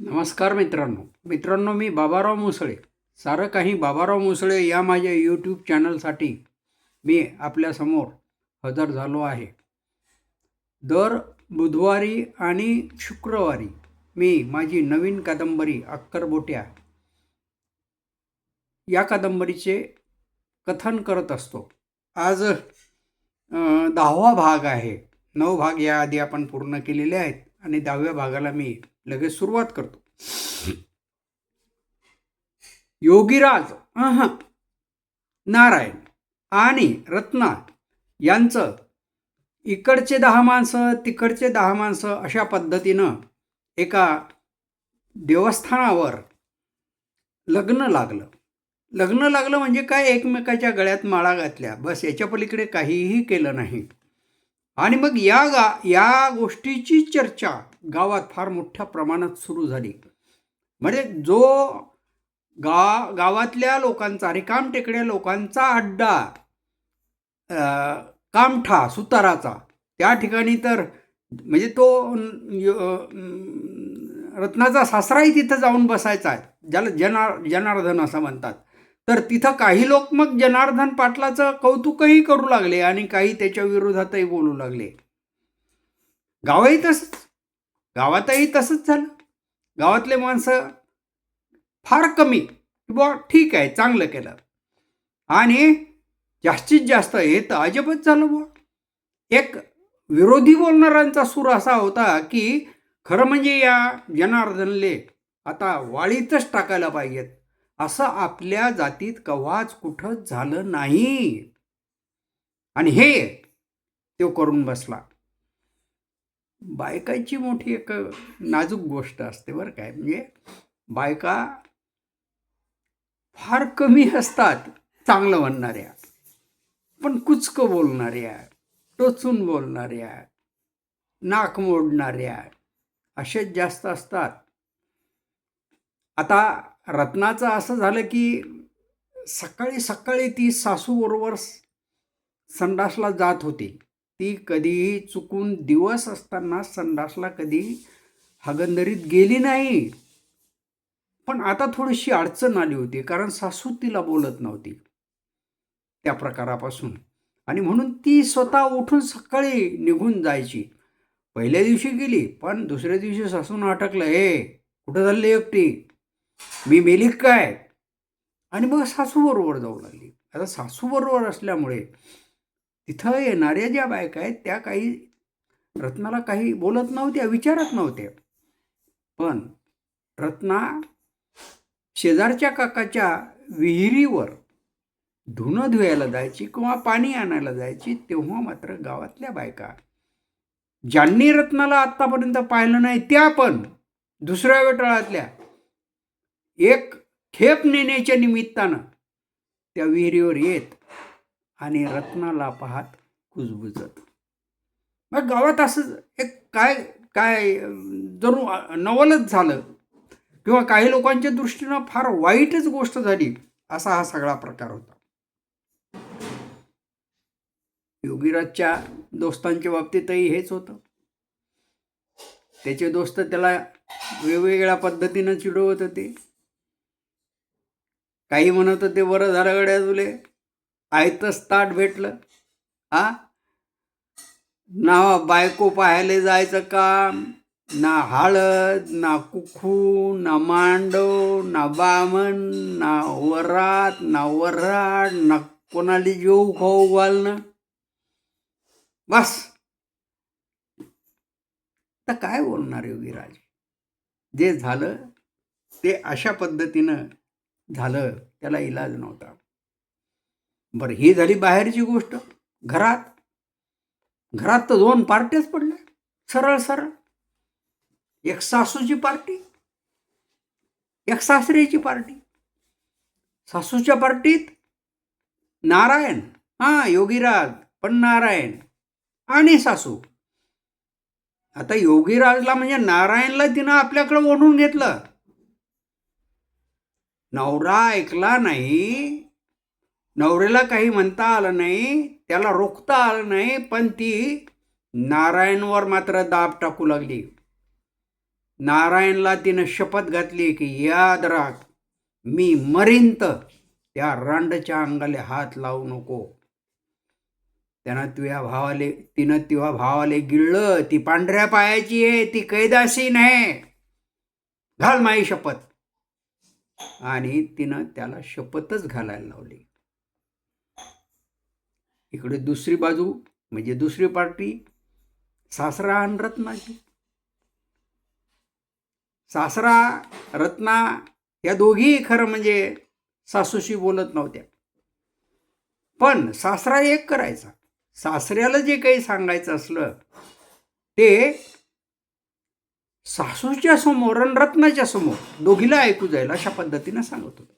नमस्कार मित्रांनो. मित्रांनो मी बाबाराव मुसळे. सारं काही बाबाराव मुसळे या माझ्या यूट्यूब चॅनलसाठी मी आपल्यासमोर हजर झालो आहे. दर बुधवारी आणि शुक्रवारी मी माझी नवीन कादंबरी अक्करबोट्या या कादंबरीचे कथन करत असतो. आज दहावा भाग आहे. नऊ भाग याआधी आपण पूर्ण केलेले आहेत. आणि दहाव्या भागाला मी लगेच सुरुवात करतो. योगीराज अहं, नारायण आणि रत्ना यांचं इकडचे दहा माणसं तिकडचे दहा माणसं अशा पद्धतीनं एका देवस्थानावर लग्न लागलं. लग्न लागलं म्हणजे काय? एकमेकाच्या गळ्यात माळा घातल्या. बस याच्या पलीकडे काहीही केलं नाही. आणि मग या गा या गोष्टीची चर्चा गावात फार मोठ्या प्रमाणात सुरू झाली. म्हणजे जो गा गावातल्या लोकांचा रिकाम टेकड्या लोकांचा अड्डा कामठा सुताराचा त्या ठिकाणी तर म्हणजे तो रत्नाचा सासराही तिथं जाऊन बसायचा आहे. ज्याला जनार जनार्दन असं म्हणतात. तर तिथं काही लोक मग जनार्दन पाटलाचं कौतुकही करू लागले आणि काही त्याच्या विरोधातही बोलू लागले. गावही तसंच गावातही तसंच झालं. गावातले माणसं फार कमी बुवा ठीक आहे चांगलं केलं. आणि जास्तीत जास्त हे तर अजबच झालं बुवा. एक विरोधी बोलणाऱ्यांचा सूर असा होता की खरं म्हणजे या जनार्दनले आता वाळीतच टाकायला पाहिजेत. असं आपल्या जातीत कव्हाच कुठंच झालं नाही. आणि हे तो करून बसला. बायकाची मोठी एक नाजूक गोष्ट असते बरं काय म्हणजे बायका फार कमी असतात चांगलं म्हणणाऱ्या पण कुचकं बोलणाऱ्या टोचून बोलणाऱ्या नाक मोडणाऱ्या असेच जास्त असतात. आता रत्नाचं असं झालं की सकाळी सकाळी ती सासूबरोबर संडासला जात होती. ती कधीही चुकून दिवस असताना संडासला कधी हगंदरीत गेली नाही. पण आता थोडीशी अडचण आली होती कारण सासू तिला बोलत नव्हती. त्या प्रकारापासून. आणि म्हणून ती स्वतः उठून सकाळी निघून जायची. पहिल्या दिवशी गेली पण दुसऱ्या दिवशी सासून अटकलं हे कुठं चालली एकटी? मी मेली काय? आणि मग सासूबरोबर जाऊ लागली. आता सासूबरोबर असल्यामुळे तिथं येणाऱ्या ज्या बायका आहेत त्या काही रत्नाला काही बोलत नव्हत्या विचारत नव्हत्या. पण रत्ना शेजारच्या काकाच्या विहिरीवर धुणं धुवायला जायची किंवा पाणी आणायला जायची तेव्हा मात्र गावातल्या बायका ज्यांनी रत्नाला आत्तापर्यंत पाहिलं नाही त्या पण दुसऱ्या वेटाळातल्या एक खेप नेण्याच्या निमित्तानं त्या विहिरीवर येत आणि रत्नाला पाहत कुजबुजत. मग गावात असं एक काय काय जरूर नवलच झालं किंवा काही लोकांच्या दृष्टीनं फार वाईटच गोष्ट झाली असा हा सगळा प्रकार होता. योगीराजच्या दोस्तांच्या बाबतीतही हेच होतं. त्याचे दोस्त त्याला वेगवेगळ्या पद्धतीनं चिडवत होते. काही म्हणत होते बरं झालं गड्या तुले. आयतच ताट भेटलं. हा? ना बायको पाहायला जायचं काम ना हळद ना कुखू ना मांडव ना बामण ना वरात ना वराड ना कोणाली जेऊ खाऊ घालणं. बस. तर काय बोलणार योगीराज? जे झालं ते अशा पद्धतीनं झालं त्याला इलाज नव्हता. बरं ही झाली बाहेरची गोष्ट. घरात घरात तर दोन पार्ट्याच पडल्या. सरळ सरळ. एक सासूची पार्टी एक सासरीची पार्टी. सासूच्या पार्टीत नारायण हा योगीराज पण नारायण आणि सासू. आता योगीराजला म्हणजे नारायणला तिनं आपल्याकडे ओढून घेतलं. नवरा ऐकला नाही नवऱ्याला काही म्हणता आलं नाही त्याला रोखता आलं नाही पण ती नारायणवर मात्र दाब टाकू लागली. नारायणला तिनं शपथ घातली की याद राख मी मरिंत त्या रांडच्या अंगाले हात लावू नको. त्यानं तुझ्या भावाले तिनं तुझ्या भावाले गिळलं ती पांढऱ्या पायाची आहे ती कैदासी नाही. घाल माई शपथ. आणि तिनं त्याला शपथच घालायला लावली. इकडे दुसरी बाजू म्हणजे दुसरी पार्टी सासरा आणि रत्नाची. सासरा रत्ना या दोघी खरं म्हणजे सासूशी बोलत नव्हत्या. पण सासरा एक करायचा. सासऱ्याला जे काही सांगायचं असलं ते सासूच्या समोर आणि रत्नाच्या समोर दोघीला ऐकू जाईल अशा पद्धतीनं सांगत. होते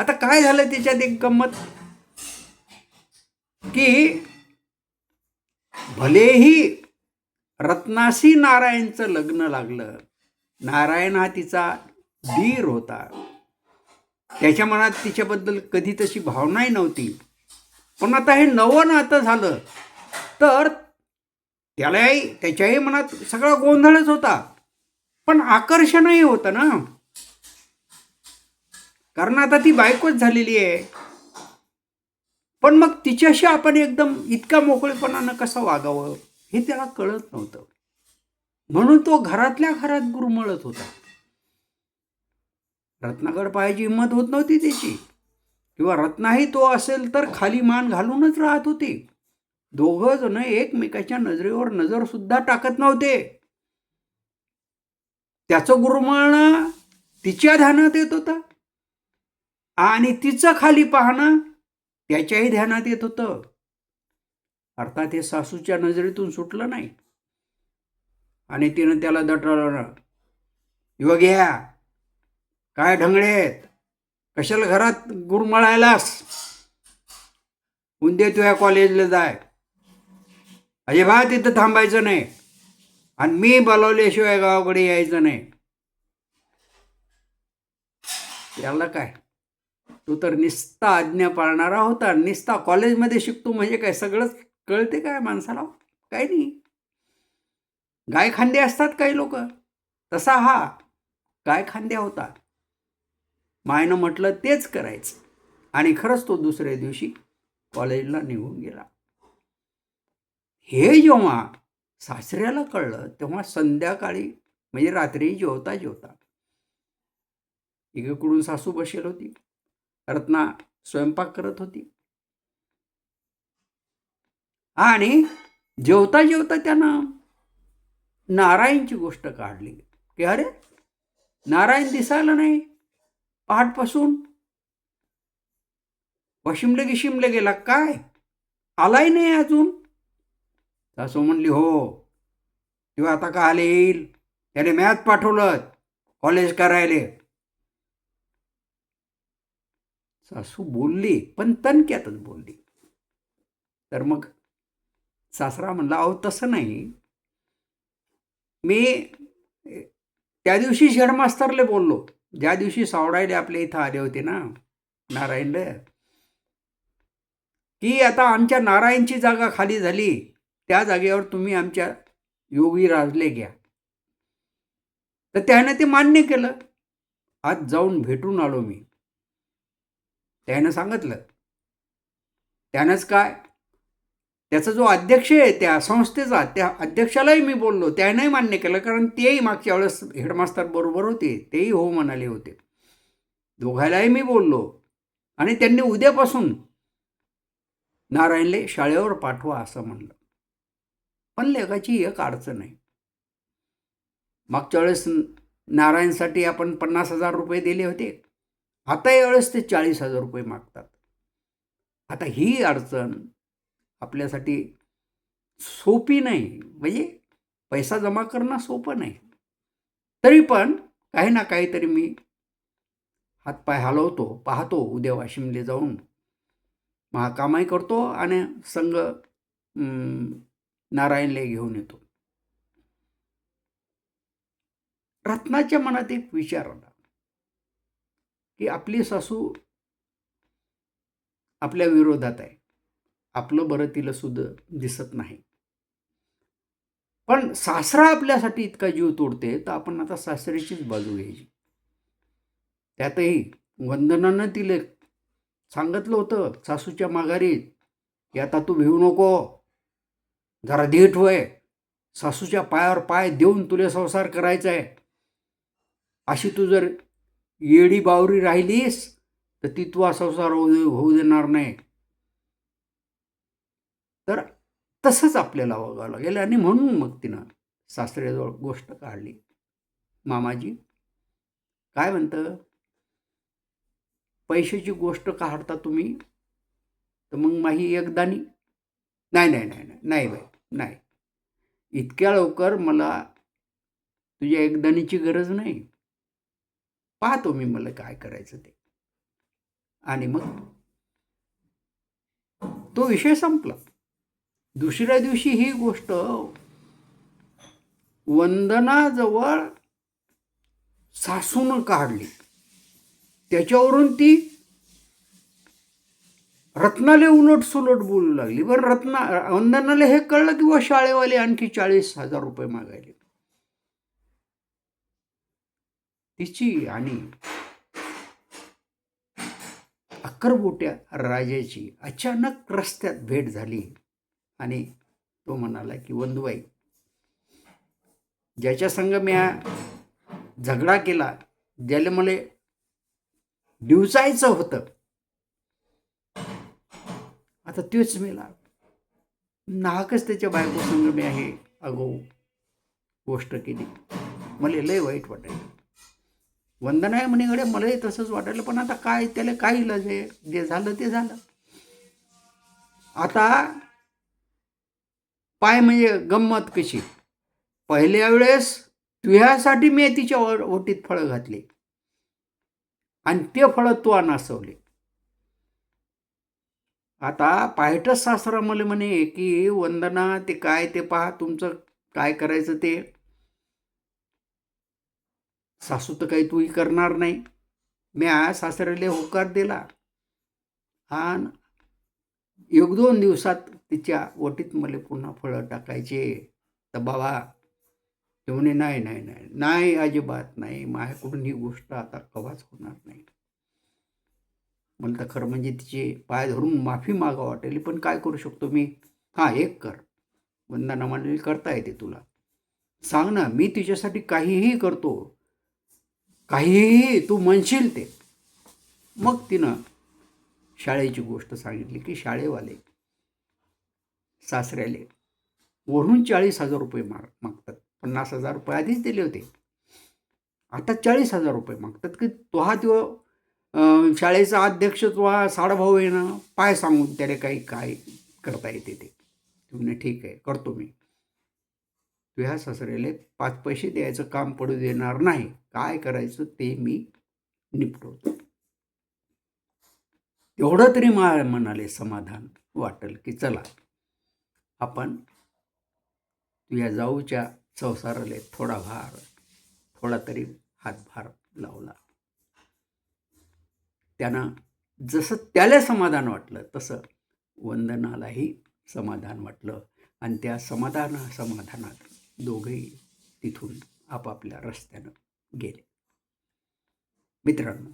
आता काय झालं त्याच्यात एक गंमत? की भलेही रत्नाशी नारायणचं लग्न लागलं नारायण हा तिचा धीर होता. त्याच्या मनात तिच्याबद्दल कधी तशी भावनाही नव्हती. पण आता हे नवं नातं झालं तर त्यालाही त्याच्याही मनात सगळा गोंधळच होता. पण आकर्षणही होतं ना. कारण आता ती बायकोच झालेली आहे. पण मग तिच्याशी आपण एकदम इतका मोकळेपणानं कसं वागावं हे त्याला कळत नव्हतं. म्हणून तो घरातल्या घरात गुरमळत होता. रत्नागड पाहायची हिंमत होत नव्हती त्याची. किंवा रत्नाही तो असेल तर खाली मान घालूनच राहत होती. दोघं जण एकमेकाच्या नजरेवर नजर सुद्धा टाकत नव्हते. त्याचं गुरमळणं तिच्या ध्यानात येत होता. आणि तिचं खाली पाहणं त्याच्याही ध्यानात येत होतं. अर्थात हे सासूच्या नजरेतून सुटलं नाही. आणि तिनं त्याला दटळणं युवा घ्या काय ढंगळे आहेत कशाला घरात गुरमळायलास उंदे तुझ्या कॉलेजला जाय. अजिबात तिथं थांबायचं नाही. आणि मी बोलवल्याशिवाय गावाकडे यायचं नाही. त्याला काय? तू तर निस्ता आज्ञा पाळणारा होता. निस्ता कॉलेजमध्ये शिकतो म्हणजे काय? सगळंच कळते काय माणसाला? काय नाही. गाय खांदे असतात काही लोक. तसा हा. गाय खांद्या होता. मायनं म्हटलं तेच करायचं. आणि खरंच तो दुसऱ्या दिवशी कॉलेजला निघून गेला. हे जेव्हा सासऱ्याला कळलं तेव्हा संध्याकाळी म्हणजे रात्री जेवता जेवता एकीकडून सासू बसेल होती. रत्ना स्वयंपाक करत होती. आणि जेवता जेवता त्यानं नारायणची गोष्ट काढली. की अरे नारायण दिसायला नाही. पहाटपासून वशिमले गिशिमले गेला काय? आलाय नाही अजून? सासू म्हणली हो. तेव्हा आता का आले येईल. त्याने मॅथ पाठवलं कॉलेज करायले. सासू बोलली पण तणक्यातच बोलली. तर मग सासरा म्हणला अहो तसं नाही. मी त्या दिवशी शेडमास्तरले बोललो. ज्या दिवशी सावडायले आपल्या इथं आले होते ना नारायणले की आता आमच्या नारायणची जागा खाली झाली. त्या जागेवर तुम्ही आमच्या योगी राजले घ्या. तर त्यानं ते मान्य केलं. आज जाऊन भेटून आलो मी. त्यानं सांगितलं. त्यानंच काय? त्याचा जो अध्यक्ष आहे त्या संस्थेचा त्या अध्यक्षालाही मी बोललो. त्यानंही मान्य केलं कारण तेही मागच्या वेळेस हेडमास्तर बरोबर होते तेही हो म्हणाले होते. दोघायलाही मी बोललो. आणि त्यांनी उद्यापासून नारायणले शाळेवर पाठवा असं म्हणलं. पण लेखाची एक अडचण आहे. मागच्या वेळेस नारायणसाठी आपण पन्नास हजार रुपये दिले होते. आता यावेळेस ते चाळीस हजार रुपये मागतात. आता ही अडचण आपल्यासाठी सोपी नाही. म्हणजे पैसा जमा करणं सोपं नाही. तरी पण काही ना काहीतरी मी हातपाय हलवतो पाहतो उद्या वाशिमले जाऊन. महाकामाई करतो आणि संघ नारायणले घेऊन येतो. रत्नाच्या मनात एक विचार आला की आपली सासू आपल्या विरोधात आहे. आपलं बरं तिला सुद्धा दिसत नाही. पण सासरा आपल्यासाठी इतका जीव तोडते तर आपण आता सासऱ्याचीच बाजू घ्यायची. त्यातही वंदनानं तिले सांगितलं होतं सासूच्या माघारीत की आता तू भिवू नको. जरा देठ वय. सासूच्या पायावर पाय देऊन तुला संसार करायचा आहे अशी तू जर येडी बावरी राहिलीस तर ती तू संसार होऊ होऊ देणार नाही. तर तसंच आपल्याला वागावं लागेल. आणि म्हणून मग तिनं सासऱ्याजवळ गोष्ट काढली. मामाजी काय म्हणतं? पैशाची गोष्ट काढता तुम्ही तर मग माही एकदानी नाही नाही नाही नाही नाही बाई. नाही. इतक्या लवकर मला तुझ्या एकदानीची गरज नाही. पाहतो मी मला काय करायचं ते. आणि मग तो विषय संपला. दुसऱ्या दिवशी ही गोष्ट वंदनाजवळ सासून काढली. त्याच्यावरून ती रत्नाले उलट सुलट बोलू लागली. बरं रत्ना वंदनाला हे कळलं की व शाळेवाले आणखी चाळीस हजार रुपये मागायले. तिची आणि अक्करबोट्या राजाची अचानक रस्त्यात भेट झाली. आणि तो म्हणाला की वंदुबाई ज्याच्या संग मी हा झगडा केला ज्याला मला डिवचायचं होतं आता तोच मेला नाहकच त्याच्या बायको संग मी आहे अगो गोष्ट केली. मला लय वाईट वाटायचं. वंदना आहे म्हणेकडे मलाही तसंच वाटायलं पण आता काय त्याला काय इलाज आहे? जे झालं ते झालं. आता पाय म्हणजे गंमत कशी? पहिल्या वेळेस तुझ्यासाठी मी तिच्या ओटीत फळं घातली. आणि ते फळं तू नासवले आता पायटस सासरा मला म्हणे की वंदना ते काय ते पहा तुमचं काय करायचं ते. सासू तर काही तूही करणार नाही. मी सासऱ्याला होकार दिला. आणि एक दोन दिवसात तिच्या ओटीत मला पुन्हा फळं टाकायचे. तर बाबा ते म्हणे नाही नाही नाही नाही अजिबात नाही. माझ्याकडून ही गोष्ट आता कवाच होणार नाही. मला तर खरं म्हणजे तिचे पाय धरून माफी मागा वाटेल पण काय करू शकतो मी? हां एक कर. वंदना म्हणाली करता येते तुला. सांग ना मी तिच्यासाठी काहीही करतो. काहीही तू म्हणशील ते. मग तिनं शाळेची गोष्ट सांगितली की शाळेवाले सासऱ्याले वरून चाळीस हजार रुपये मार मागतात. पन्नास हजार रुपये आधीच दिले होते. आता चाळीस हजार रुपये मागतात की तो हा तो शाळेचा अध्यक्ष तो हा साडभाऊ येणं ना पाय सांगून त्याला काही काय करता येते ते. तुम्ही ठीक आहे करतो मी. तुझ्या सासऱ्याला पाच पैसे द्यायचं काम पडू देणार नाही. काय करायचं ते मी निपटवतो. एवढं तरी मा म्हणाले समाधान वाटेल की चला आपण तुझ्या जाऊच्या संसाराला थोडा भार थोडा तरी हातभार लावला. त्यांना जसं त्याला समाधान वाटलं तसं वंदनालाही समाधान वाटलं. आणि त्या समाधान समाधानात दोघेही तिथून आपापल्या रस्त्यानं गेले. मित्रांनो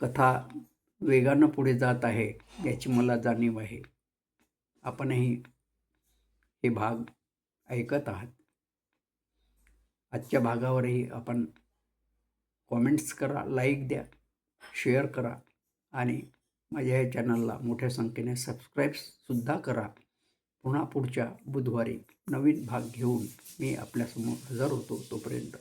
कथा वेगानं पुढे जात आहे याची मला जाणीव आहे. आपणही हे भाग ऐकत आहात. आजच्या भागावरही आपण कॉमेंट्स करा लाईक द्या शेअर करा आणि माझ्या या चॅनलला मोठ्या संख्येने सबस्क्राईबसुद्धा करा. पुन्हा पुढच्या बुधवारी नवीन भाग घेऊन मी आपल्यासमोर हजर होतो तोपर्यंत.